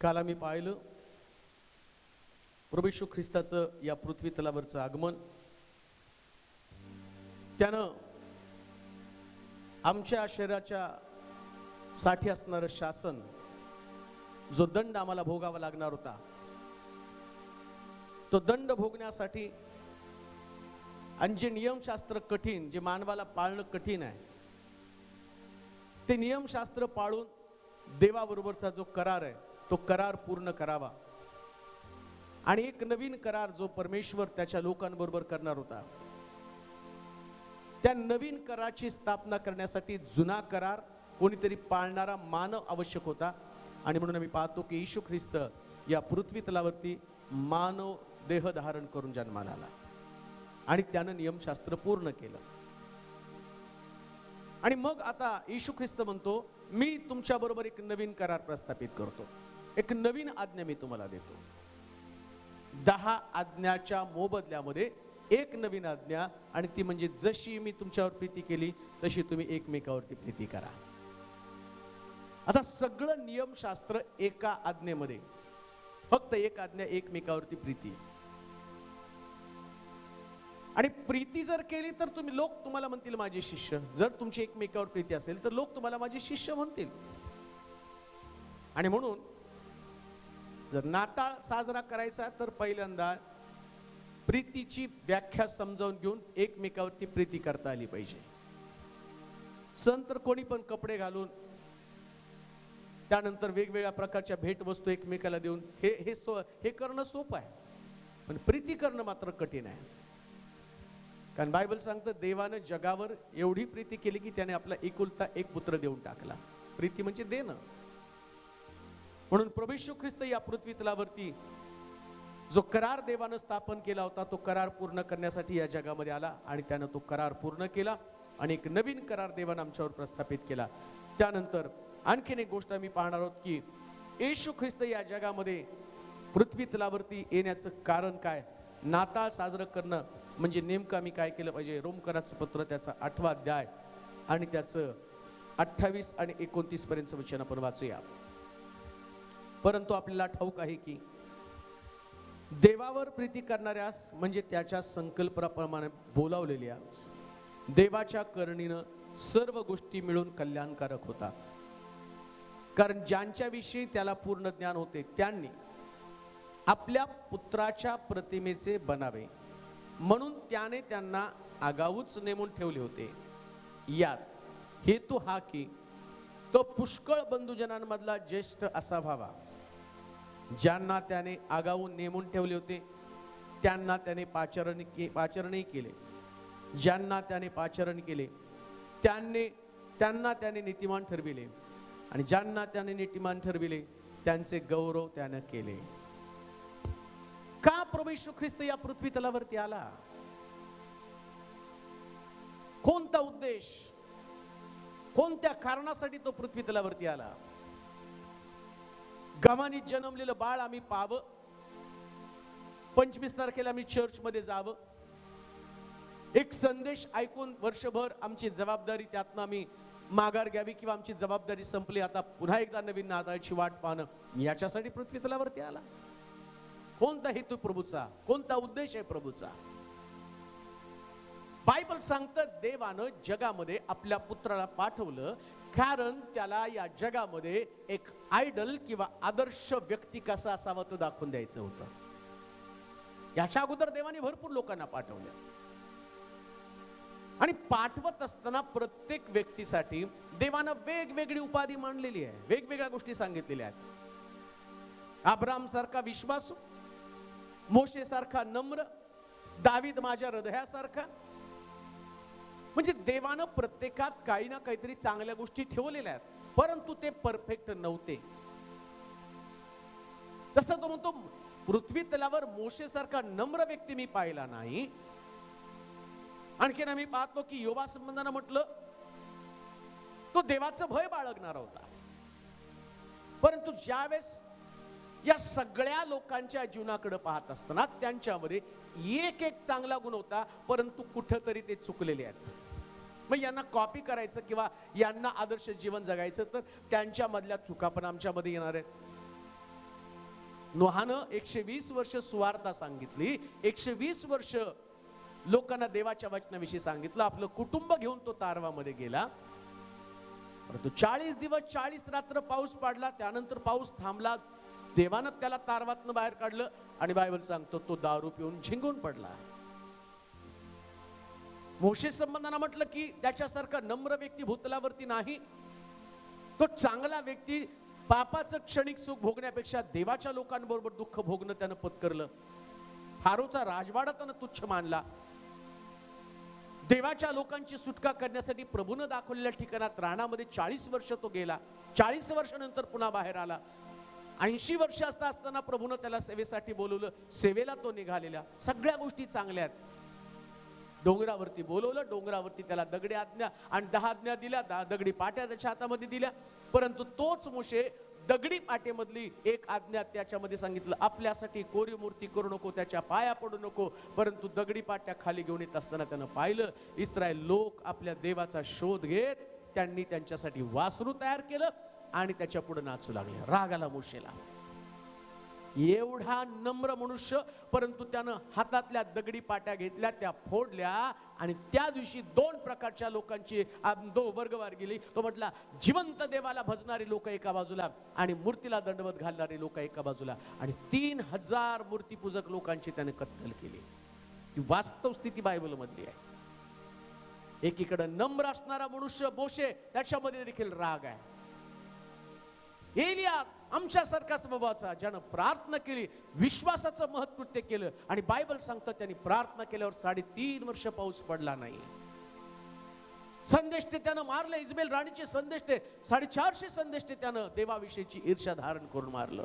काल आम्ही पाहिलं प्रभेशू ख्रिस्ताचं या पृथ्वी तलावरचं आगमन. त्यानं आमच्या शरीराच्या साठी असणारं शासन जो दंड आम्हाला भोगावा लागणार होता तो दंड भोगण्यासाठी आणि जे नियमशास्त्र कठीण जे मानवाला पाळणं कठीण आहे ते नियमशास्त्र पाळून देवाबरोबरचा जो करार आहे तो करार पूर्ण करावा. आणि एक नवीन करार जो परमेश्वर त्याच्या लोकांबरोबर करणार होता. त्या नवीन कराची स्थापना करण्यासाठी जुना करार कोणीतरी पाळणारा मानव आवश्यक होता. आणि म्हणून आम्ही पाहतो की येशू ख्रिस्त या पृथ्वी तलावरती मानव देह धारण करून जन्माला. आला आणि त्यानं नियमशास्त्र पूर्ण केलं. आणि मग आता येशू ख्रिस्त म्हणतो मी तुमच्याबरोबर एक नवीन करार प्रस्थापित करतो. एक नवीन आज्ञा मी तुम्हाला देतो. दहा आज्ञाच्या मोबदल्यामध्ये एक नवीन आज्ञा आणि ती म्हणजे जशी मी तुमच्यावर प्रीती केली तशी तुम्ही एकमेकावरती प्रीती करा. आता सगळं नियमशास्त्र एका आज्ञेमध्ये. फक्त एक आज्ञा एकमेकावरती प्रीती. आणि प्रीती जर केली तर तुम्ही लोक तुम्हाला म्हणतील माझे शिष्य. जर तुमची एकमेकावर प्रीती असेल तर लोक तुम्हाला माझे शिष्य म्हणतील. आणि म्हणून जर नाताळ साजरा करायचा तर पहिल्यांदा प्रीतीची व्याख्या समजावून घेऊन एकमेकावरती प्रीती करता आली पाहिजे. सण तर कोणी पण कपडे घालून त्यानंतर वेगवेगळ्या प्रकारच्या भेटवस्तू एकमेकाला देऊन हे हे सो हे करणं सोपं आहे. पण प्रीती करणं मात्र कठीण आहे. कारण बायबल सांगतं देवानं जगावर एवढी प्रीती केली की त्याने आपला एकुलता एक पुत्र देऊन टाकला. प्रीती म्हणजे देणं. म्हणून प्रभेशू ख्रिस्त या पृथ्वी तलावरती जो करार देवानं स्थापन केला होता तो करार पूर्ण करण्यासाठी या जगामध्ये आला आणि त्यानं तो करार पूर्ण केला आणि एक नवीन करार देवानं आमच्यावर प्रस्थापित केला. त्यानंतर आणखीन एक गोष्ट आम्ही पाहणार आहोत की येशू ख्रिस्त या जगामध्ये पृथ्वी तलावरती येण्याचं कारण काय? नाताळ साजरं करणं म्हणजे नेमकं आम्ही काय केलं पाहिजे? रोमकराचं पत्र त्याचा आठवा अध्याय आणि त्याचं अठ्ठावीस आणि एकोणतीस पर्यंत वचन आपण वाचूया. परंतु आपल्याला ठाऊक आहे की देवावर प्रीती करणाऱ्यास म्हणजे त्याच्या संकल्पनाप्रमाणे बोलावलेल्या देवाच्या करणीनं सर्व गोष्टी मिळून कल्याणकारक होतात कारण ज्यांच्याविषयी त्याला पूर्ण ज्ञान होते त्यांनी आपल्या पुत्राच्या प्रतिमेचे बनावे. म्हणून त्याने त्यांना आगाऊच नेमून ठेवले होते. यात हेतू हा की तो पुष्कळ बंधुजनांमधला ज्येष्ठ असा व्हावा ज्यांना त्याने आगाऊन नेमून ठेवले होते त्यांना त्याने पाचरण के पाचरणही केले. ज्यांना त्याने पाचरण केले त्यांनी त्यांना त्याने नीतिमान ठरविले. आणि ज्यांना त्याने नीतिमान ठरविले त्यांचे गौरव त्यानं केले. का प्रभू ख्रिस्त या पृथ्वी तलावरती आला? कोणता उद्देश? कोणत्या कारणासाठी तो पृथ्वी तलावरती आला? गमानीत जन्मलेलं बाळ आम्ही पाहावं पंचवीस तारखेला आम्ही चर्च मध्ये जावं. एक संदेश ऐकून वर्षभर आमची जबाबदारी त्यातनं आम्ही माघार घ्यावी किंवा आमची जबाबदारी संपली आता पुन्हा एकदा नवीन नाताळची वाट पाहणं. याच्यासाठी पृथ्वी तलावरती आला. कोणता हेतू प्रभूचा? कोणता उद्देश आहे प्रभूचा? बायबल सांगतं देवानं जगामध्ये आपल्या पुत्राला पाठवलं कारण त्याला या जगामध्ये एक आयडल किंवा आदर्श व्यक्ती कसा असावा तो दाखवून द्यायचं होतं. याच्या अगोदर देवाने भरपूर लोकांना पाठवलं. आणि पाठवत असताना प्रत्येक व्यक्तीसाठी देवानं वेगवेगळी उपाधी मांडलेली आहे. वेगवेगळ्या गोष्टी सांगितलेल्या आहेत. आब्राम सारखा विश्वासू मोशे सारखा नम्र दावीद माझ्या हृदयासारखा म्हणजे देवानं प्रत्येकात काही ना काहीतरी चांगल्या गोष्टी ठेवलेल्या आहेत परंतु ते परफेक्ट नव्हते. जसं तो म्हणतो पृथ्वी तलावर मोशेसारखा नम्र व्यक्ती मी पाहिला नाही. आणखीन आम्ही पाहतो की योवा संबंधानं म्हटलं तो देवाचं भय बाळगणारा होता. परंतु ज्यावेळेस या सगळ्या लोकांच्या जीवनाकडे पाहत असताना त्यांच्यामध्ये एक एक चांगला गुण होता परंतु कुठंतरी ते चुकलेले आहेत. मग यांना कॉपी करायचं किंवा यांना आदर्श जीवन जगायचं तर त्यांच्यामधल्या चुका पण आमच्यामध्ये येणार आहेत. नोहानं एकशे वीस वर्ष सुवार्ता सांगितली एकशे वीस वर्ष लोकांना देवाच्या वचनाविषयी सांगितलं आपलं कुटुंब घेऊन तो तारवामध्ये गेला. परंतु चाळीस दिवस चाळीस रात्र पाऊस पडला त्यानंतर पाऊस थांबला देवानं त्याला तारवातनं बाहेर काढलं आणि बायबल सांगतो तो दारू पिऊन झिंगून पडला. मोशे संबंधांना म्हटलं की त्याच्यासारखा नम्र व्यक्ती भूतलावरती नाही. तो चांगला व्यक्ती पापाचं क्षणिक सुख भोगण्यापेक्षा देवाच्या लोकांबरोबर दुःख भोगणं त्यानं पत्करलं. फारोचा राजवाडा त्यानं तुच्छ मानला. देवाच्या लोकांची सुटका करण्यासाठी प्रभूनं दाखवलेल्या ठिकाणात राणामध्ये चाळीस वर्ष तो गेला. चाळीस वर्षानंतर पुन्हा बाहेर आला. ऐंशी वर्ष असता असताना प्रभूनं त्याला सेवेसाठी बोलवलं. सेवेला तो निघालेला. सगळ्या गोष्टी चांगल्या आहेत. डोंगरावरती बोलवलं डोंगरावरती त्याला दगडी आज्ञा आणि दहा आज्ञा दिल्या दहा दगडी पाट्या त्याच्या हातामध्ये दिल्या. परंतु तोच मोशे दगडी पाटेमधली एक आज्ञा त्याच्यामध्ये सांगितलं आपल्यासाठी कोरी मूर्ती करू नको त्याच्या पाया पडू नको. परंतु दगडी पाट्या खाली घेऊन येत असताना त्यानं पाहिलं इस्रायल लोक आपल्या देवाचा शोध घेत त्यांनी त्यांच्यासाठी वासरू तयार केलं आणि त्याच्या पुढे नाचू लागले रागाला मोशेला. एवढा नम्र मनुष्य परंतु त्यानं हातातल्या दगडी पाट्या घेतल्या त्या फोडल्या आणि त्या दिवशी दोन प्रकारच्या लोकांची दो वर्गवार गेली. तो म्हटला जिवंत देवाला भजणारी लोक एका बाजूला आणि मूर्तीला दंडवत घालणारी लोक एका बाजूला. आणि तीन हजार मूर्तीपूजक लोकांची त्याने कत्तल केली. ही वास्तव स्थिती बायबलमधली आहे. एकीकडं नम्र असणारा मनुष्य बोशे त्याच्यामध्ये देखील राग आहे. एलिया आमच्यासारखा स्वभावाचा ज्यानं प्रार्थना केली विश्वासाचं महत्कृत्य केलं आणि बायबल सांगतं त्यांनी प्रार्थना केल्यावर साडेतीन वर्ष पाऊस पडला नाही. संदेष्टे त्यानं मारले इजबेल राणीचे संदेष्टे साडेचारशे संदेष्टे त्यानं देवाविषयीची ईर्षा धारण करून मारलं.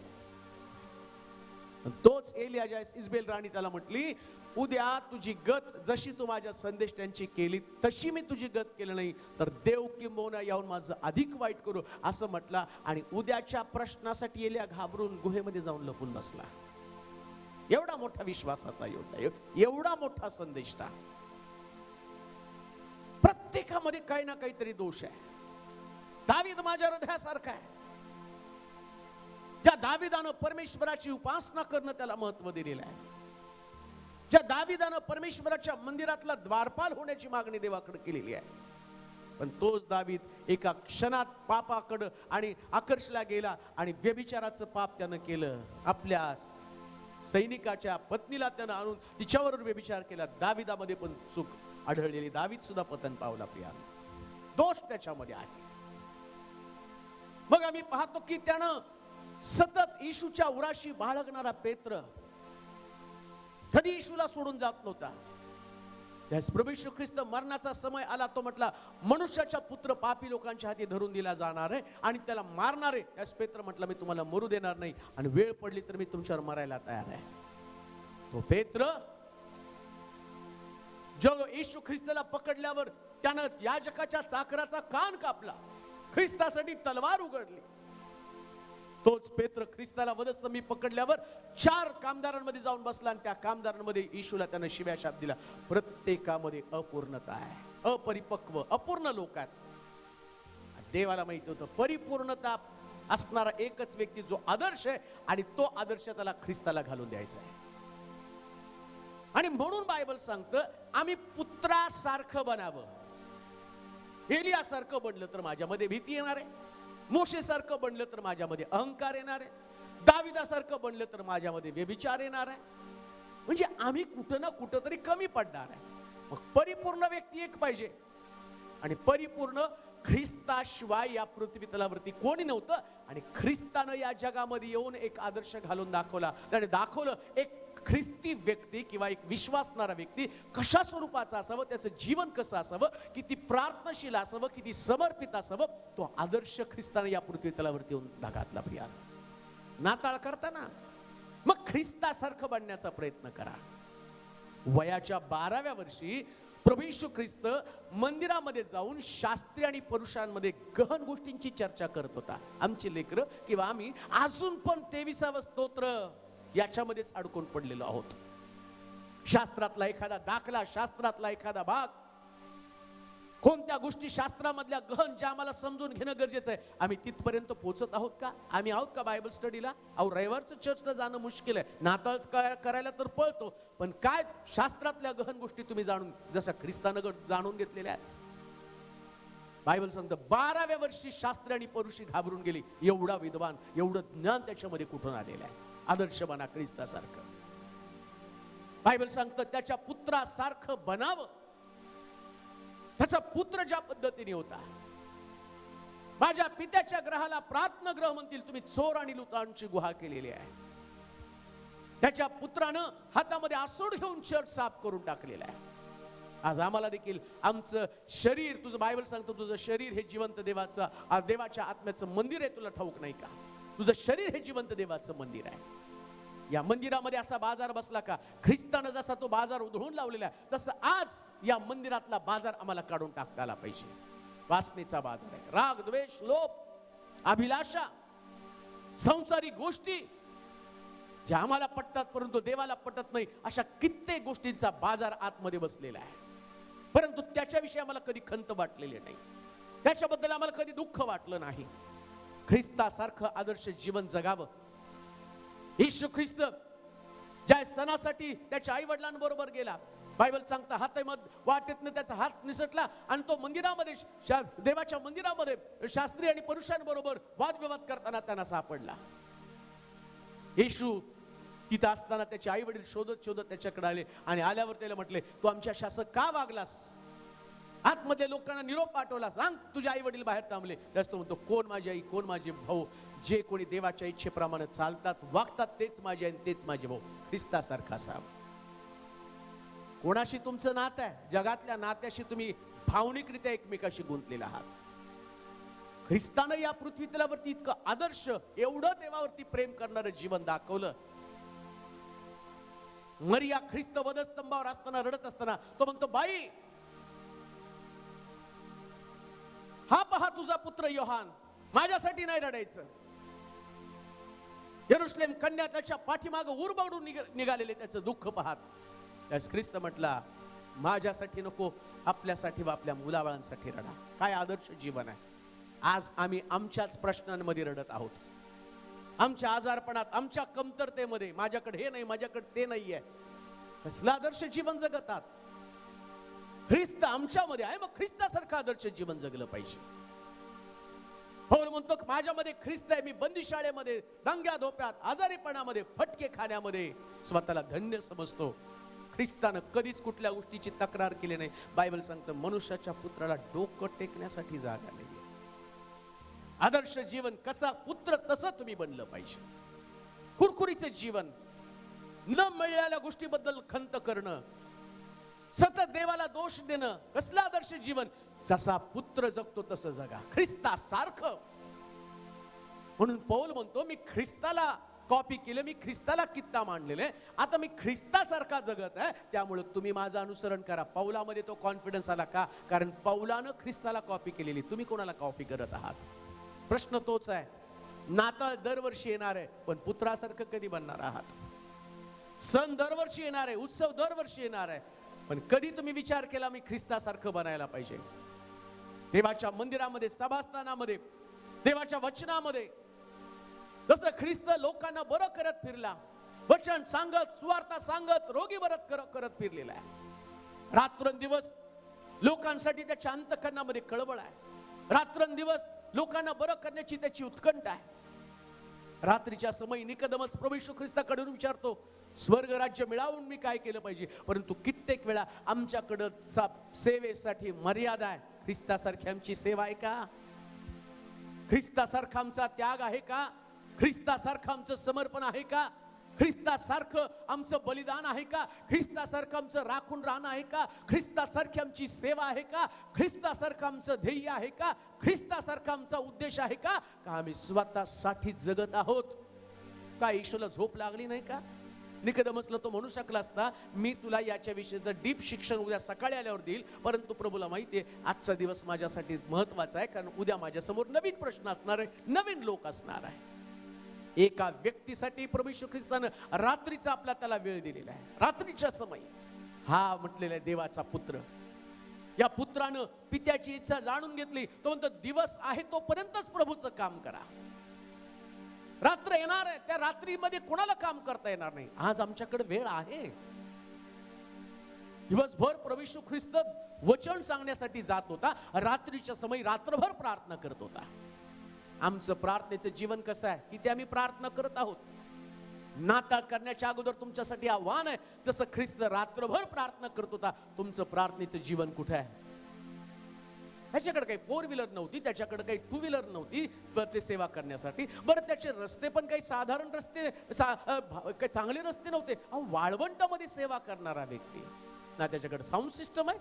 तोच एलिया ज्या इजबेल राणी त्याला म्हटली उद्या तुझी गत जशी तू माझ्या संदेश त्यांची केली तशी मी तुझी गत केली नाही तर देव किंबहुना येऊन माझं अधिक वाईट करू असं म्हटला. आणि उद्याच्या प्रश्नासाठी येल्या घाबरून गुहेमध्ये जाऊन लपून बसला. एवढा मोठा विश्वासाचा योद्धा एवढा मोठा संदेशता प्रत्येकामध्ये काही ना काहीतरी दोष आहे. दावीद माझ्या हृदयासारखा आहे. ज्या दाविदानं परमेश्वराची उपासना करणं त्याला महत्त्व दिलेलं आहे. ज्या दाविदानं परमेश्वराच्या मंदिरातला द्वारपाल होण्याची मागणी देवाकडे केलेली आहे. पण तोच दावीत एका क्षणात पापाकडं आणि आकर्षला गेला आणि व्यभिचाराचं पाप त्यानं केलं. आपल्या सैनिकाच्या पत्नीला त्यानं आणून तिच्यावर व्यभिचार केला. दाविदामध्ये पण चूक आढळलेली. दावीत सुद्धा पतन पावला प्रिया. दोष त्याच्यामध्ये आहे. मग आम्ही पाहतो की त्यानं सतत येशूच्या उराशी बाळगणारा पेत्र कधी येशूला सोडून जात नव्हता. त्यास प्रभू श्री ख्रिस्त मरणाचा समय आला तो म्हटला मनुष्याच्या पुत्र पापी लोकांच्या हाती धरून दिला जाणार आहे आणि त्याला मारणार आहे. त्यास पेत्र म्हटलं मी तुम्हाला मरू देणार नाही आणि वेळ पडली तर मी तुमच्यावर मरायला तयार आहे. तो पेत्र जो येशू ख्रिस्ताला पकडल्यावर त्यानं याजकाच्या चाकराचा कान कापला. ख्रिस्तासाठी तलवार उघडली. तोच पेत्र ख्रिस्ताला वदस्त मी पकडल्यावर चार कामदारांमध्ये जाऊन बसला आणि त्या कामदारांमध्ये येशूला त्यानं शिव्या शाप दिला. प्रत्येकामध्ये अपूर्णता आहे. अपरिपक्व अपूर्ण लोक आहेत. देवाला माहीत होतं परिपूर्णता असणारा एकच व्यक्ती जो आदर्श आहे आणि तो आदर्श त्याला ख्रिस्ताला घालून द्यायचा आहे. आणि म्हणून बायबल सांगतं आम्ही पुत्रासारखं बनावं. एलियासारखं बनलं तर माझ्यामध्ये भीती येणार आहे. मोशेसारखं बनलं तर माझ्यामध्ये अहंकार येणार आहे. दाविदासारखं बनलं तर माझ्यामध्ये व्यभिचार येणार आहे. म्हणजे आम्ही कुठं ना कुठं तरी कमी पडणार आहे. मग परिपूर्ण व्यक्ती एक पाहिजे. आणि परिपूर्ण ख्रिस्ताशिवाय या पृथ्वी तलावरती कोणी नव्हतं. आणि ख्रिस्तानं या जगामध्ये येऊन एक आदर्श घालून दाखवला. त्याने दाखवलं एक ख्रिस्ती व्यक्ती किंवा एक विश्वासणारा व्यक्ती कशा स्वरूपाचा असावं त्याचं जीवन कसं असावं किती प्रार्थनाशील असावं किती समर्पित असावं तो आदर्श ख्रिस्ताने या पृथ्वी तलावरती येऊन घातला प्रिया. नाताळ करताना. मग ख्रिस्तासारखं बनण्याचा प्रयत्न करा. वयाच्या बाराव्या वर्षी प्रभेशू ख्रिस्त मंदिरामध्ये जाऊन शास्त्री आणि पुरुषांमध्ये गहन गोष्टींची चर्चा करत होता. आमची लेकरं किंवा आम्ही अजून पण तेविसावं स्तोत्र. याच्यामध्येच अडकून पडलेलो आहोत. शास्त्रातला एखादा दाखला शास्त्रातला एखादा भाग कोणत्या गोष्टी शास्त्रामधल्या गहन ज्या आम्हाला समजून घेणं गरजेचं आहे आम्ही तिथपर्यंत पोहोचत आहोत का? आम्ही आहोत का बायबल स्टडीला अहो रविवारचं चर्चला जाणं मुश्किल आहे. नाताळ करायला तर पळतो पण काय शास्त्रातल्या गहन गोष्टी तुम्ही जाणून जसं ख्रिस्तानं जाणून घेतलेल्या आहेत. बायबल सांगतं बाराव्या वर्षी शास्त्री आणि परुषी घाबरून गेली. एवढा विद्वान एवढं ज्ञान त्याच्यामध्ये कुठून आलेलं आहे? आदर्श बना ख्रिस्तासारखं. बायबल सांगतं त्याच्या पुत्रासारखं बनावं. त्याचा पुत्र ज्या पद्धतीने होता. माझ्या पित्याच्या ग्रहाला प्रार्थना ग्रह म्हणतील तुम्ही चोर आणि लुतांची गुहा केलेली आहे. त्याच्या पुत्रानं हातामध्ये आसूड घेऊन चर्च साफ करून टाकलेला आहे. आज आम्हाला देखील आमचं शरीर तुझं बायबल सांगतो तुझं शरीर हे जिवंत देवाचं देवाच्या आत्म्याचं मंदिर आहे तुला ठाऊक नाही का? तुझं शरीर हे जिवंत देवाचं मंदिर आहे. या मंदिरामध्ये असा बाजार बसला का? ख्रिस्तानं जसा तो बाजार उधळून लावलेला आहे तसं आज या मंदिरातला बाजार आम्हाला काढून टाकता आला पाहिजे. वासनेचा बाजार आहे. राग द्वेष लोभ अभिलाषा संसारिक गोष्टी ज्या आम्हाला पटतात परंतु देवाला पटत नाही अशा कित्येक गोष्टींचा बाजार आतमध्ये बसलेला आहे. परंतु त्याच्याविषयी आम्हाला कधी खंत वाटलेली नाही. त्याच्याबद्दल आम्हाला कधी दुःख वाटलं नाही. ख्रिस्तासारखं आदर्श जीवन जगावं येशू ख्रिस्त ज्या सणासाठी त्याच्या आई वडिलांबरोबर गेला. बायबल सांगता हातामध वाटेतनं त्याचा हात निसटला आणि तो मंदिरामध्ये देवाच्या मंदिरामध्ये शास्त्री आणि पुरुषांबरोबर वादविवाद करताना त्यांना सापडला. येशू तिथं असताना त्याचे आई वडील शोधत शोधत त्याच्याकडे आले आणि आल्यावर त्याला म्हटले तू आमच्या शासक का वागलास? आतमध्ये लोकांना निरोप पाठवला सांग तुझे आई वडील बाहेर थांबले. जास्त म्हणतो कोण माझी आई? कोण माझे भाऊ? जे कोणी देवाच्या इच्छेप्रमाणे चालतात वागतात तेच माझे आणि तेच माझे भाऊ. ख्रिस्तासारखा असावं. कोणाशी तुमचं नातं आहे? जगातल्या नात्याशी तुम्ही भावनिकरित्या एकमेकाशी गुंतलेला आहात. ख्रिस्तानं या पृथ्वीतल्यावरती इतकं आदर्श एवढं देवावरती प्रेम करणारं जीवन दाखवलं. मरिया ख्रिस्त वधस्तंभावर असताना रडत असताना तो म्हणतो बाई हा पहा तुझा पुत्र योहान. माझ्यासाठी नाही रडायचं. यरुश्लेम कन्या त्याच्या पाठीमाग उरबडून निघालेले त्याचं दुःख पाहत. त्यास ख्रिस्त म्हटला माझ्यासाठी नको आपल्यासाठी व आपल्या मुलाबाळांसाठी रडा. काय आदर्श जीवन आहे. आज आम्ही आमच्याच प्रश्नांमध्ये रडत आहोत. आमच्या आजारपणात आमच्या कमतरतेमध्ये माझ्याकडे हे नाही माझ्याकडे ते नाही आहे कसलं आदर्श जीवन जगतात? ख्रिस्त आमच्यामध्ये आहे मग ख्रिस्तासारखं आदर्श जीवन जगलं पाहिजे. पौल म्हणतो की माझ्यामध्ये ख्रिस्त आहे मी बंदीशाळेमध्ये दंग्या धोप्यात आजारीपणामध्ये फटके खाण्यामध्ये स्वतःला धन्य समजतो. ख्रिस्तानं कधीच कुठल्या गोष्टीची तक्रार केली नाही. बायबल सांगतं मनुष्याच्या पुत्राला डोकं टेकण्यासाठी जागा नाही आदर्श जीवन कसा पुत्र तसं तुम्ही बनलं पाहिजे. कुरकुरीचं जीवन न मिळालेल्या गोष्टीबद्दल खंत करणं सतत देवाला दोष देणं कसलं आदर्श जीवन जसा पुत्र जगतो तसं जगा. ख्रिस्ता सारखं म्हणून पौल म्हणतो मी ख्रिस्ताला कॉपी केलं मी ख्रिस्ताला कित्ता मांडलेलं आहे. आता मी ख्रिस्तासारखा जगत आहे. त्यामुळे तुम्ही माझं अनुसरण करा. पौलामध्ये तो कॉन्फिडन्स आला का? कारण पौलानं ख्रिस्ताला कॉपी केलेली. तुम्ही कोणाला कॉपी करत आहात? प्रश्न तोच आहे. नाताळ दरवर्षी येणार आहे पण पुत्रासारखं कधी बनणार आहात? सण दरवर्षी येणार आहे उत्सव दरवर्षी येणार आहे. पण कधी तुम्ही विचार केला मी ख्रिस्तासारखं बनायला पाहिजे? देवाच्या मंदिरामध्ये सभास्थानामध्ये देवाच्या वचनामध्ये जसं ख्रिस्त लोकांना बरं करत फिरला वचन सांगत सुवार्ता सांगत रोगी बरत कर- करत फिरलेला आहे. रात्रंदिवस लोकांसाठी त्याच्या अंतकरणामध्ये कळबळ आहे. रात्रंदिवस लोकांना बरं करण्याची त्याची उत्कंठ आहे. रात्रीच्या समयी निकदमस प्रभू ख्रिस्ताकडून विचारतो स्वर्ग राज्य मी काय केलं पाहिजे? परंतु कित्येक वेळा आमच्याकडं सा- सेवेसाठी मर्यादा आहे. ख्रिस्तासारखी आमची सेवा आहे का? ख्रिस्तासारखा आमचा त्याग आहे का? ख्रिस्तासारखं आमचं समर्पण आहे का? ख्रिस्तासारखं आमचं बलिदान आहे का? ख्रिस्तासारखं आमचं राखून राहणं आहे का? ख्रिस्तासारखी आमची सेवा आहे का? ख्रिस्तासारखं आमचं ध्येय आहे का? ख्रिस्तासारखा आमचा उद्देश आहे का? का आम्ही स्वतःसाठी जगत आहोत? का ईश्वरला झोप लागली नाही का? निकदमसला तो म्हणू शकला असता मी तुला याच्याविषयीचं डीप शिक्षण उद्या सकाळी आल्यावर देईल परंतु प्रभूला माहिती आहे आजचा दिवस माझ्यासाठी महत्त्वाचा आहे कारण उद्या माझ्यासमोर नवीन प्रश्न असणार आहे नवीन लोक असणार आहे. एका व्यक्तीसाठी प्रभू ख्रिस्तानं रात्रीचा आपला त्याला वेळ दिलेला आहे. रात्रीच्या समय. हा म्हटलेला आहे देवाचा पुत्र. या पुत्रानं पित्याची इच्छा जाणून घेतली. तो म्हणतो दिवस आहे तोपर्यंतच प्रभूचं काम करा. रात्र येणार आहे त्या रात्रीमध्ये कोणाला काम करता येणार नाही? आज आमच्याकडे वेळ आहे. दिवसभर प्रवेशू ख्रिस्त वचन सांगण्यासाठी जात होता. रात्रीच्या समयी रात्रभर प्रार्थना करत होता. आमचं प्रार्थनेचं जीवन कसं आहे? की ते आम्ही प्रार्थना करत आहोत? नाता करण्याच्या अगोदर तुमच्यासाठी आव्हान आहे. जसं ख्रिस्त रात्रभर प्रार्थना करत होता तुमचं प्रार्थनेचं जीवन कुठे आहे? त्याच्याकडे काही फोर व्हीलर नव्हती त्याच्याकडे काही टू व्हीलर नव्हती ते सेवा करण्यासाठी. बरं त्याचे रस्ते पण काही साधारण रस्ते सा- काही चांगले रस्ते नव्हते. वाळवंटामध्ये सेवा करणारा व्यक्ती. ना त्याच्याकडे साऊंड सिस्टम आहे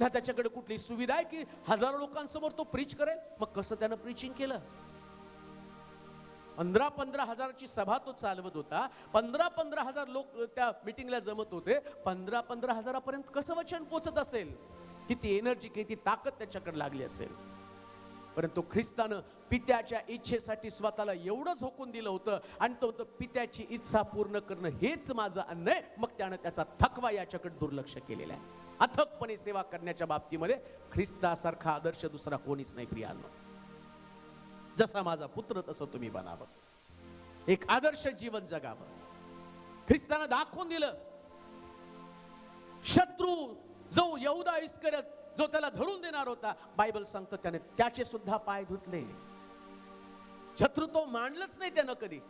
ना त्याच्याकडे कुठली सुविधा आहे की हजारो लोकांसमोर तो प्रीच करेल. मग कसं त्यानं प्रीचिंग केलं? पंधरा पंधरा हजाराची सभा तो चालवत होता. पंधरा पंधरा हजार लोक त्या मिटिंगला जमत होते. पंधरा पंधरा हजारापर्यंत कसं वचन पोचत असेल? किती एनर्जी किती ताकद त्याच्याकडे लागली असेल. परंतु ख्रिस्तानं पित्याच्या इच्छेसाठी स्वतःला एवढं झोकून दिलं होतं आणि तो म्हणतो पित्याची इच्छा पूर्ण करणं हेच माझं अन्न आहे. मग त्यानं त्याचा थकवा याच्याकडे दुर्लक्ष केलेला आहे. अथकपणे सेवा करण्याच्या बाबतीमध्ये ख्रिस्तासारखा आदर्श दुसरा कोणीच नाही प्रियांनो. जसा माझा पुत्र तसं तुम्ही बनावं. एक आदर्श जीवन जगावं. ख्रिस्तानं दाखवून दिलं शत्रू जो यहुदा इस्करत जो त्याला धरून देणार होता बायबल सांगतो त्याने त्याचे सुद्धा पाय धुतले. शत्रू तो मांडलंच नाही त्यानं कधी.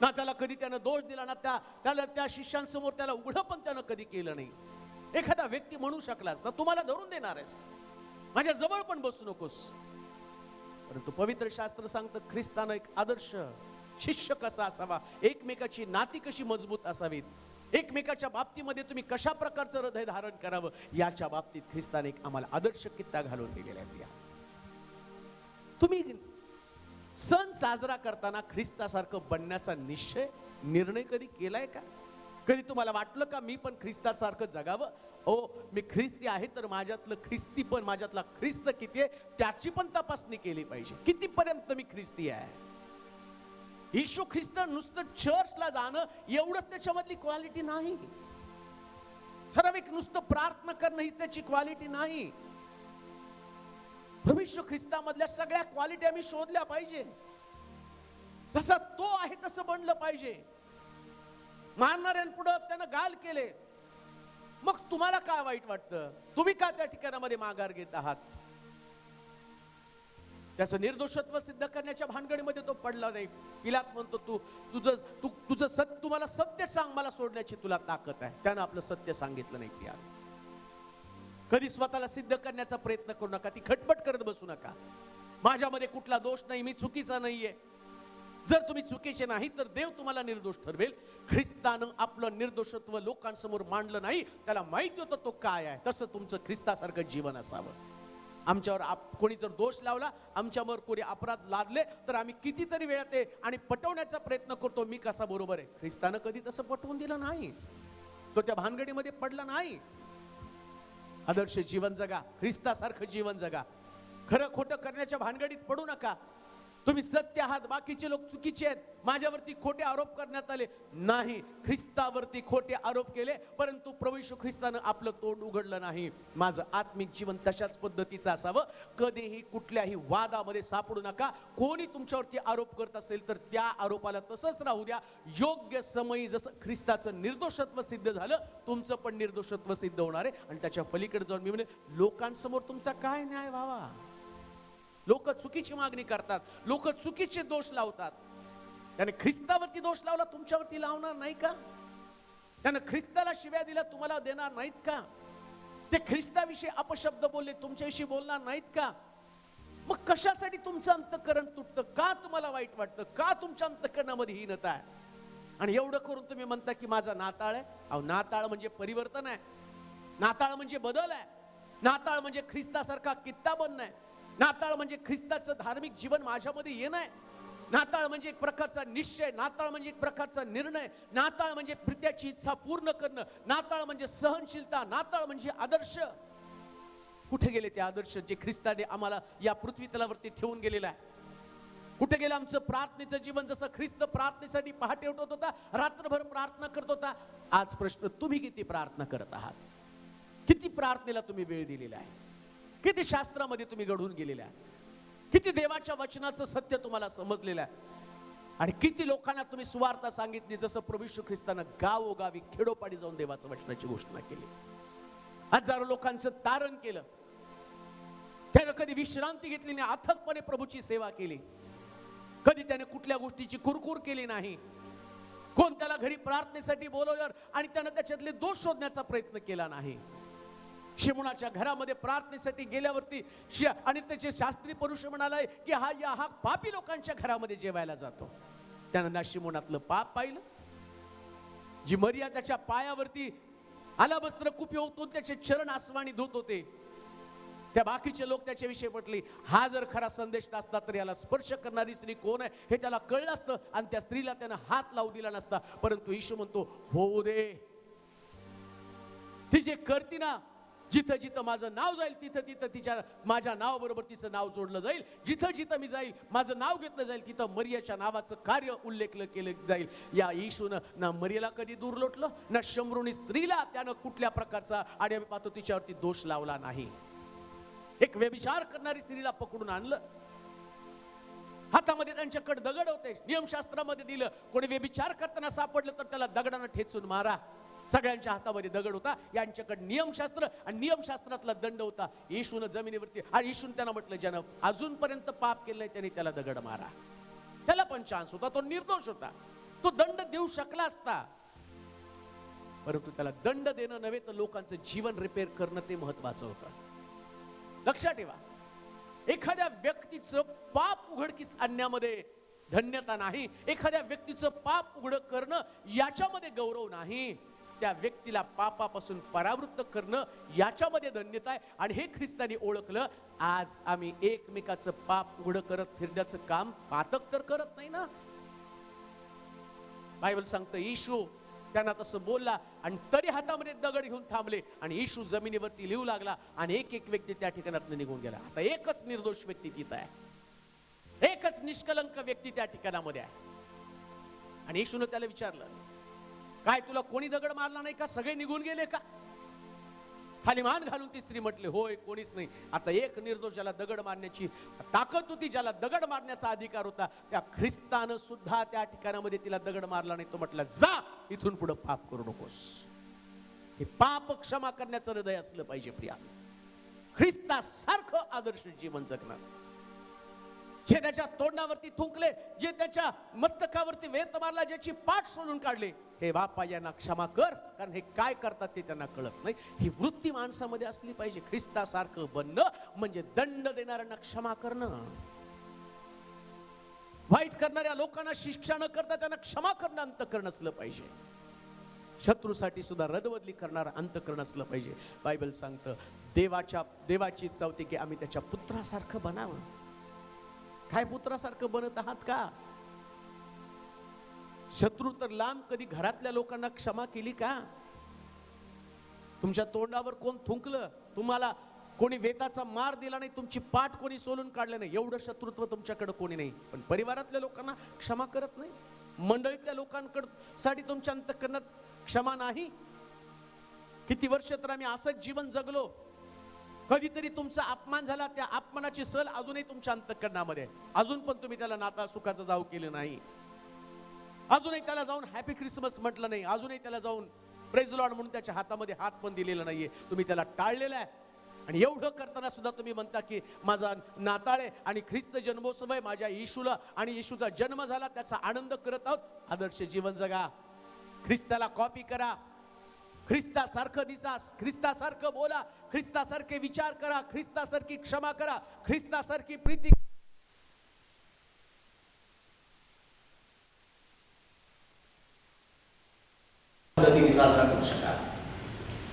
ना त्याला कधी त्यानं दोष दिला ना त्या त्याला त्या शिष्यांसमोर त्याला उघडं पण त्यानं कधी केलं नाही. एखादा व्यक्ती म्हणू शकलास तर तुम्हाला धरून देणार आहेस. माझ्या जवळ पण बसू नकोस. परंतु पवित्र शास्त्र सांगतं ख्रिस्तानं एक आदर्श शिष्य कसा असावा? एकमेकाची नाती कशी मजबूत असावीत? एकमेकाच्या बाबतीमध्ये तुम्ही कशा प्रकारचं हृदय धारण करावं याच्या बाबतीत ख्रिस्ताने आम्हाला आदर्श कित्ता घालून दिलेल्या आहेत तुम्ही सण साजरा करताना ख्रिस्तासारखं बनण्याचा निश्चय निर्णय कधी केलाय का? कधी तुम्हाला वाटलं का मी पण ख्रिस्तासारखं जगावं? हो मी ख्रिस्ती आहे तर माझ्यातलं ख्रिस्ती पण माझ्यातला ख्रिस्त किती आहे त्याची पण तपासणी केली पाहिजे. कितीपर्यंत मी ख्रिस्ती आहे? येशू ख्रिस्त नुसतं चर्चला जाणं एवढंच त्याच्यामधली क्वालिटी नाही. ठराविक नुसतं प्रार्थना करणं हीच त्याची क्वालिटी नाही. भविष्य ख्रिस्तामधल्या सगळ्या क्वालिटी आम्ही शोधल्या पाहिजे. जसा तो आहे तसं बनलं पाहिजे. मारणाऱ्यांपुढं त्यानं गाल केले. मग तुम्हाला काय वाईट वाटतं? तुम्ही का त्या ठिकाणामध्ये माघार घेत आहात? त्याचं निर्दोषत्व सिद्ध करण्याच्या भानगडीमध्ये तो पडला नाही. पिलात म्हणतो तू तुझं तू तुझं सत्य तुम्हाला सत्य सांग मला सोडण्याची तुला ताकद आहे. त्यानं आपलं सत्य सांगितलं नाही पिया कधी स्वतःला सिद्ध करण्याचा प्रयत्न करू नका ती खटपट करत बसू नका. माझ्यामध्ये कुठला दोष नाही मी चुकीचा नाहीये. जर तुम्ही चुकीचे नाही तर देव तुम्हाला निर्दोष ठरवेल. ख्रिस्तानं आपलं निर्दोषत्व लोकांसमोर मांडलं नाही त्याला माहिती होतं तो काय आहे. तसं तुमचं ख्रिस्तासारखं जीवन असावं. आमच्यावर आप कोणी जर दोष लावला आमच्यावर कोणी अपराध लादले तर आम्ही कितीतरी वेळा ते आणि पटवण्याचा प्रयत्न करतो मी कसा बरोबर आहे? ख्रिस्तानं कधी तसं पटवून दिलं नाही. तो त्या भानगडीमध्ये पडला नाही. आदर्श जीवन जगा ख्रिस्तासारखं जीवन जगा. खरं खोटं करण्याच्या भानगडीत पडू नका. तुम्ही सत्य आहात बाकीचे लोक चुकीचे आहेत. माझ्यावरती खोटे आरोप करण्यात आले. नाही ख्रिस्तावरती खोटे आरोप केले परंतु प्रवेशू ख्रिस्तानं आपलं तोंड उघडलं नाही. माझं आत्मिक जीवन तशाच पद्धतीचं असावं. कधीही कुठल्याही वादामध्ये सापडू नका. कोणी तुमच्यावरती आरोप करत असेल तर त्या आरोपाला तसंच राहू द्या. योग्य समयी जसं ख्रिस्ताचं निर्दोषत्व सिद्ध झालं तुमचं पण निर्दोषत्व सिद्ध होणार आहे. आणि त्याच्या पलीकडे जाऊन मी म्हणे लोकांसमोर तुमचा काय न्याय व्हावा? लोक चुकीची मागणी करतात लोक चुकीचे दोष लावतात. त्याने ख्रिस्तावरती दोष लावला तुमच्यावरती लावणार नाही का? त्यानं ख्रिस्ताला शिव्या दिल्या तुम्हाला देणार नाहीत का? ते ख्रिस्ताविषयी अपशब्द बोलले तुमच्याविषयी बोलणार नाहीत का? मग कशासाठी तुमचं अंतकरण तुटतं? का तुम्हाला वाईट वाटतं? का तुमच्या अंतकरणामध्ये हीनता आहे? आणि एवढं करून तुम्ही म्हणता की माझा नाताळ आहे? अहो नाताळ म्हणजे परिवर्तन आहे. नाताळ म्हणजे बदल आहे. नाताळ म्हणजे ख्रिस्तासारखा कित्ता बनणं आहे. नाताळ म्हणजे ख्रिस्ताचं धार्मिक जीवन माझ्यामध्ये येणं आहे. नाताळ म्हणजे एक प्रकारचा निश्चय नाताळ म्हणजे एक प्रकारचा निर्णय नाताळ म्हणजे प्रित्याची इच्छा पूर्ण करणं नाताळ म्हणजे सहनशीलता नाताळ म्हणजे आदर्श. कुठे गेले ते आदर्श जे ख्रिस्ताने आम्हाला या पृथ्वी तलावरती ठेवून गेलेला आहे? कुठे गेलं आमचं प्रार्थनेचं जीवन जसं ख्रिस्त प्रार्थनेसाठी पहाटे उठवत होता रात्रभर प्रार्थना करत होता? आज प्रश्न तुम्ही किती प्रार्थना करत आहात? किती प्रार्थनेला तुम्ही वेळ दिलेला आहे? किती शास्त्रामध्ये तुम्ही घडून गेलेल्या किती देवाच्या वचनाचं सत्य तुम्हाला समजलेलं आहे? आणि किती लोकांना तुम्ही सुवार्ता सांगितली जसं प्रभू ख्रिस्तानं गावोगावी खेडोपाडी जाऊन देवाच्या वचनाची घोषणा केली. हजारो लोकांचं तारण केलं. त्यानं कधी विश्रांती घेतली नाही अथकपणे प्रभूची सेवा केली. कधी त्याने कुठल्या गोष्टीची कुरकुर केली नाही. कोण त्याला घरी प्रार्थनेसाठी बोलवल्यावर आणि त्यानं त्याच्यातले दोष शोधण्याचा प्रयत्न केला नाही. शिमोनाच्या घरामध्ये प्रार्थनेसाठी गेल्यावरती श- आणि त्याचे शास्त्री पुरुष म्हणालाय की हा या हा पापी लोकांच्या घरामध्ये जेवायला जातो. त्यानं ना शिमोनातलं पाप पाहिलं. जी मर्या त्याच्या पायावरती आलाबस्त्र कुपी होतो त्याचे चरण आसवाणी धुत होते. त्या बाकीचे लोक त्याच्याविषयी म्हटले हा जर खरा संदेश नसता तर याला स्पर्श करणारी स्त्री कोण आहे? हे त्याला कळलं असतं आणि त्या स्त्रीला त्यानं हात लावू दिला नसता. परंतु येशू म्हणतो होऊ दे. ती जे करती ना जिथं जिथं माझं नाव जाईल तिथं तिथं तिच्या माझ्या नावाबरोबर तिचं नाव जोडलं जाईल. जिथं जिथं मी जाईल माझं नाव घेतलं जाईल तिथं मरियाच्या नावाचं कार्य उल्लेखलं केलं जाईल. या येशूनं ना मरियाला कधी दूर लोटलं ना शंभरुणी स्त्रीला त्यानं कुठल्या प्रकारचा आणि आम्ही पाहतो तिच्यावरती दोष लावला नाही. एक व्यभिचार करणारी स्त्रीला पकडून आणलं. हातामध्ये त्यांच्याकडे दगड होते. नियमशास्त्रामध्ये दिलं कोणी व्यभिचार करताना सापडलं तर त्याला दगडानं ठेचून मारा. सगळ्यांच्या हातामध्ये दगड होता. यांच्याकडे नियमशास्त्र आणि नियमशास्त्रातला दंड होता. येशून जमिनीवरती आणि येशून त्यांना म्हटलं ज्यानं अजूनपर्यंत पाप केलंय त्याने त्याला दगड मारा. त्याला पण चान्स होता. तो निर्दोष होता. तो दंड देऊ शकला असता. परंतु त्याला दंड देणं नव्हे तर लोकांचं जीवन रिपेअर करणं ते महत्वाचं होतं. लक्षात ठेवा. एखाद्या व्यक्तीचं पाप उघडकीस आणण्यामध्ये धन्यता नाही. एखाद्या व्यक्तीचं पाप उघड करणं याच्यामध्ये गौरव नाही. त्या व्यक्तीला पापापासून परावृत्त करणं याच्यामध्ये धन्यता आहे. आणि हे ख्रिस्तानी ओळखलं आज आम्ही एकमेकाचं पाप उघड करत फिरण्याचं काम पातक तर करत नाही ना? बायबल सांगतं येशू त्यांना तसं बोलला आणि तरी हातामध्ये दगड घेऊन थांबले आणि येशू जमिनीवरती लिहू लागला आणि एक एक व्यक्ती त्या ठिकाणात निघून गेला. आता एकच निर्दोष व्यक्ती तिथं आहे. एकच निष्कलंक व्यक्ती त्या ठिकाणामध्ये आहे. आणि येशून त्याला विचारलं काय तुला कोणी दगड मारला नाही का? सगळे निघून गेले का? खाली मान घालून ती स्त्री म्हटले होय कोणीच नाही. आता एक निर्दोष ज्याला दगड मारण्याची ताकद होती ज्याला दगड मारण्याचा अधिकार होता त्या ख्रिस्तानं सुद्धा त्या ठिकाणामध्ये तिला दगड मारला नाही. तो म्हटला जा इथून पुढे पाप करू नकोस. हे पाप क्षमा करण्याचं हृदय असलं पाहिजे प्रिया. ख्रिस्तासारखं आदर्श जीवन जगणार. जे त्याच्या तोंडावरती थुंकले जे त्याच्या मस्तकावरती वेत मारला ज्याची पाठ सोडून काढले. हे बापा यांना क्षमा कर कारण हे काय करतात ते त्यांना कळत नाही. ही वृत्ती माणसामध्ये असली पाहिजे ख्रिस्तासारखं बनणं म्हणजे दंड देणाऱ्यांना क्षमा करणं. वाईट करणाऱ्या लोकांना शिक्षा न करता त्यांना क्षमा करणं अंतकरण असलं पाहिजे. शत्रूसाठी सुद्धा रदबदली करणारं अंतकरण असलं पाहिजे. बायबल सांगतं देवाच्या देवाची इच्छा की आम्ही त्याच्या पुत्रासारखं बनावं. काय पुत्रासारखं बनत आहात का? शत्रू तर लांब कधी घरातल्या लोकांना क्षमा केली का? तुमच्या तोंडावर कोण थुंकलं? तुम्हाला कोणी वेताचा मार दिला नाही तुमची पाठ कोणी सोलून काढलं नाही? एवढं शत्रुत्व तुमच्याकडे कोणी नाही. पण परिवारातल्या लोकांना क्षमा करत नाही? मंडळीतल्या लोकांकडे साठी तुमच्या अंतकरणात क्षमा नाही? किती वर्ष तर आम्ही असंच जीवन जगलो. कधीतरी तुमचा अपमान झाला त्या अपमानाची सल अजूनही तुमच्या अंतकरणामध्ये अजून पण तुम्ही त्याला नाता सुखाचं जाऊ केलं नाही. अजूनही त्याला जाऊन हॅपी क्रिसमस म्हटलं नाही. अजूनही त्याला जाऊन प्रेज लॉर्ड म्हणून त्याच्या हातामध्ये हात पण दिलेला नाहीये. तुम्ही त्याला टाळलेला आहे. आणि एवढं करताना सुद्धा तुम्ही म्हणता की माझा नाताळ आहे आणि ख्रिस्त जन्मोत्सव आहे माझ्या येशूला आणि येशूचा जन्म झाला त्याचा आनंद करत आहोत. आदर्श जीवन जगा. ख्रिस्ताला कॉपी करा. ख्रिस्तासारखं दिसा ख्रिस्तासारखं बोला ख्रिस्तासारखे विचार करा ख्रिस्तासारखी क्षमा करा ख्रिस्तासारखी प्रीती साजरा करू शकाल.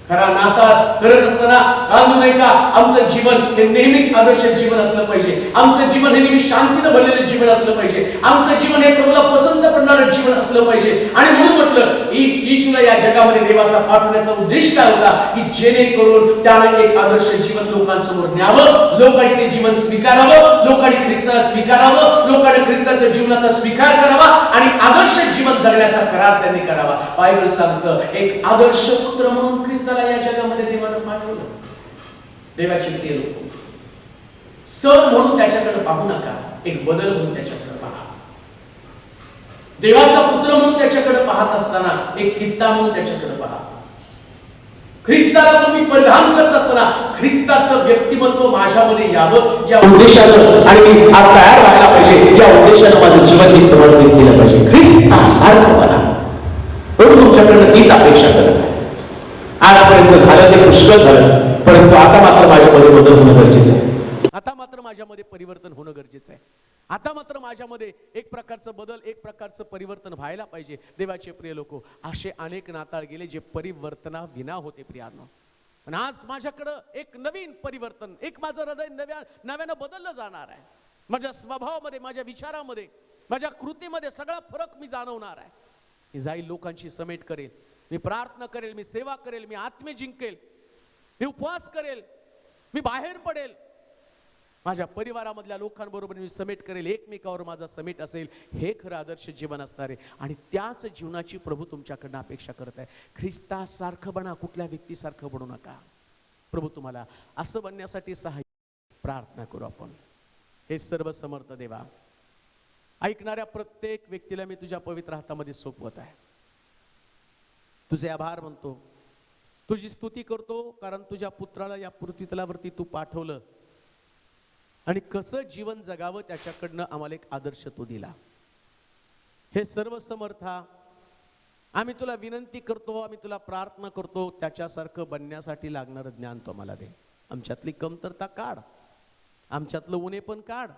खरा नाता करत असताना बांधू नाही का? आमचं जीवन हे नेहमीच आदर्श जीवन असलं पाहिजे. आमचं जीवन हे नेहमी शांतीनं भरलेलं जीवन असलं पाहिजे. आमचं जीवन हे प्रभूला पसंत पडणारं जीवन असलं पाहिजे. आणि म्हणून म्हटलं ई- येशूला या जगामध्ये देवाचा पाठवण्याचा उद्देश काय होता? की जेणेकरून त्यानं एक आदर्श जीवन लोकांसमोर न्यावं लोकांनी ते जीवन स्वीकारावं लोकांनी ख्रिस्ताला स्वीकारावं लोकांनी ख्रिस्ताच्या जीवनाचा स्वीकार करावा आणि आदर्श जीवन जगण्याचा करार त्यांनी करावा. बायबल सांगतं एक आदर्श पुत्र म्हणून ख्रिस्ताला या जगामध्ये देवानं पाठवलं. देवाचे प्रिय लोक सण म्हणून त्याच्याकडे पाहू नका एक बदल म्हणून त्याच्याकडे पहा. देवाचा पुत्र म्हणून त्याच्याकडे पाहत असताना एक कित्ता म्हणून त्याच्याकडे पहा. ख्रिस्ताला तुम्ही परिधान करत असताना ख्रिस्ताचं व्यक्तिमत्व माझ्यामध्ये यावं या उद्देशानं आणि मी तयार व्हायला पाहिजे या उद्देशानं माझं जीवन मी समर्पित केलं पाहिजे. ख्रिस्तासारखं बना. प्रभू तुमच्याकडनं तीच अपेक्षा करत आहे. आजपर्यंत झालं ते पुष्कळ झालं परंतु आता मात्र माझ्यामध्ये बदल होणं गरजेचं आहे. आता मात्र माझ्यामध्ये परिवर्तन होणं गरजेचं आहे. आता मात्र माझ्यामध्ये एक प्रकारचं बदल एक प्रकारचं परिवर्तन व्हायला पाहिजे. देवाचे प्रिय लोक असे अनेक नाताळ गेले जे परिवर्तना विना होते प्रियांनो. पण आज माझ्याकडं एक नवीन परिवर्तन एक माझं हृदय नव्या नव्यानं बदललं जाणार आहे. माझ्या स्वभावामध्ये माझ्या विचारामध्ये माझ्या कृतीमध्ये सगळा फरक मी जाणवणार आहे. मी जाईल लोकांची समेट करेल मी प्रार्थना करेल मी सेवा करेल मी आत्मे जिंकेल मी उपवास करेल मी बाहेर पडेल. माझ्या परिवारामधल्या लोकांबरोबर मी समेट करेल एकमेकावर माझा समेट असेल हे खरं आदर्श जीवन असणार आहे आणि त्याच जीवनाची प्रभू तुमच्याकडनं अपेक्षा करत आहे. ख्रिस्तासारखं बना कुठल्या व्यक्तीसारखं बनू नका. प्रभू तुम्हाला असं बनण्यासाठी सहाय्य प्रार्थना करू आपण. हे सर्व समर्थ देवा ऐकणाऱ्या प्रत्येक व्यक्तीला मी तुझ्या पवित्र हातामध्ये सोपवत आहे. तुझे आभार म्हणतो. तुझी स्तुती करतो कारण तुझ्या पुत्राला या पृथ्वीतलावरती तू पाठवलं. आणि कसं जीवन जगावं त्याच्याकडनं आम्हाला एक आदर्श तो दिला. हे सर्व समर्था आम्ही तुला विनंती करतो आम्ही तुला प्रार्थना करतो त्याच्यासारखं बनण्यासाठी लागणारं ज्ञान तो आम्हाला दे. आमच्यातली कमतरता काढ. आमच्यातलं उणे पण काढ.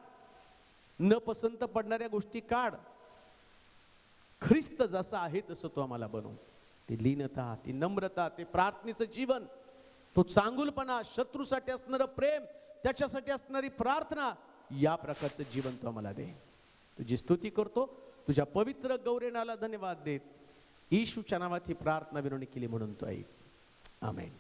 न पसंत पडणाऱ्या गोष्टी काढ. ख्रिस्त जसा आहे तसं तो आम्हाला बनव. ती लीनता ती नम्रता ते प्रार्थनेचं जीवन तो चांगुलपणा शत्रूसाठी असणारं प्रेम त्याच्यासाठी असणारी प्रार्थना या प्रकारचं जीवन तो आम्हाला दे. तुझी स्तुती करतो तुझ्या पवित्र गौरेणाला धन्यवाद देत ईशूच्या नावात ही प्रार्थना विनवणी केली म्हणून तो ऐक आमेन.